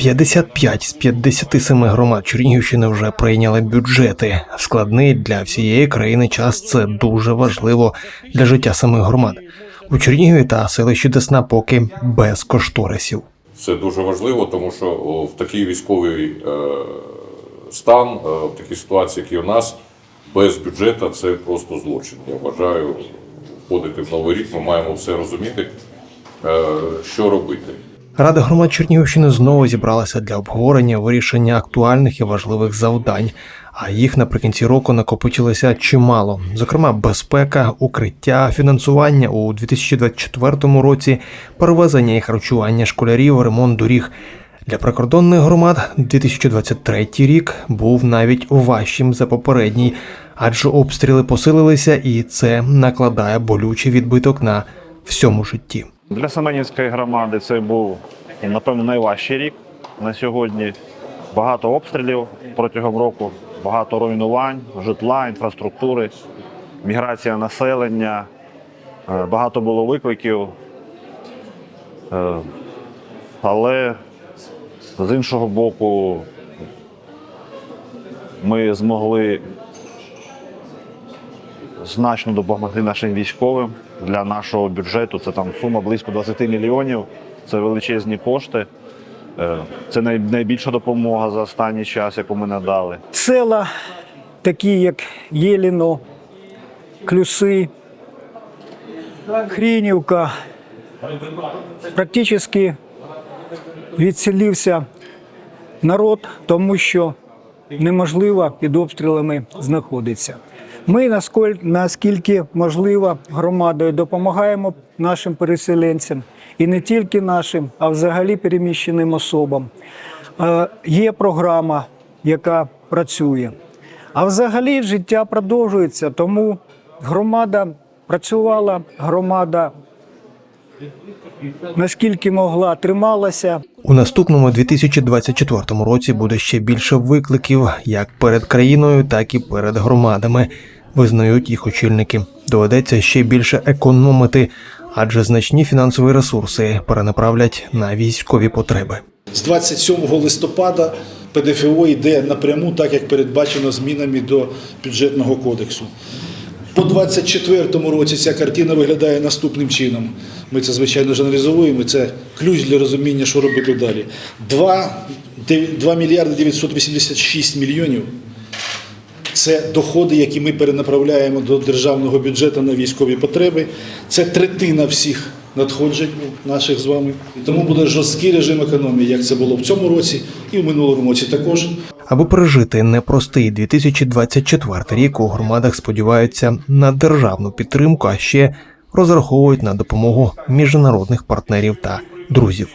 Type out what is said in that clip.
55 з 57 громад Чернігівщини вже прийняли бюджети. Складний для всієї країни час це дуже важливо для життя самих громад. У Чернігові та селищі Десна поки без кошторисів. Це дуже важливо, тому що в такий військовий е, стан, е, в такій ситуації, як і у нас, без бюджету це просто злочин. Я вважаю, входити в новий рік ми маємо все розуміти, е, що робити. Рада громад Чернігівщини знову зібралася для обговорення вирішення актуальних і важливих завдань. А їх наприкінці року накопичилося чимало. Зокрема, безпека, укриття, фінансування у 2024 році, перевезення і харчування школярів, ремонт доріг. Для прикордонних громад 2023 рік був навіть важчим за попередній, адже обстріли посилилися, і це накладає болючий відбиток на всьому житті. Для Семенівської громади це був, напевно, найважчий рік на сьогодні. Багато обстрілів протягом року, багато руйнувань, житла, інфраструктури, міграція населення, е, багато було викликів. Е, Але з іншого боку, ми змогли значно допомогти нашим військовим для нашого бюджету. Це там сума близько 20 мільйонів. Це величезні кошти. Е, Це найбільша допомога за останній час, яку ми надали. Села, такі як Єліно, Клюси, Хрінівка, практично відселився народ, тому що неможливо під обстрілами знаходитися. Ми наскіль- наскільки можливо громадою допомагаємо нашим переселенцям і не тільки нашим, а взагалі переміщеним особам. Е, Є програма, яка працює. А взагалі життя продовжується, тому громада працювала, громада наскільки могла трималася. У наступному 2024 році буде ще більше викликів як перед країною, так і перед громадами. Визнають їх очільники. Доведеться ще більше економити, адже значні фінансові ресурси перенаправлять на військові потреби. З 27 листопада ПДФО йде напряму, так як передбачено змінами до бюджетного кодексу. По 24 році ця картина виглядає наступним чином. Ми це, звичайно, ж аналізуємо. Це ключ для розуміння, що робити далі. 2, 2 мільярди 986 мільйонів це доходи, які ми перенаправляємо до державного бюджету на військові потреби. Це третина всіх надходжень наших з вами. І Тому буде жорсткий режим економії, як це було в цьому році і в минулому році також. Аби пережити непростий 2024 рік, у громадах сподіваються на державну підтримку, а ще розраховують на допомогу міжнародних партнерів та друзів.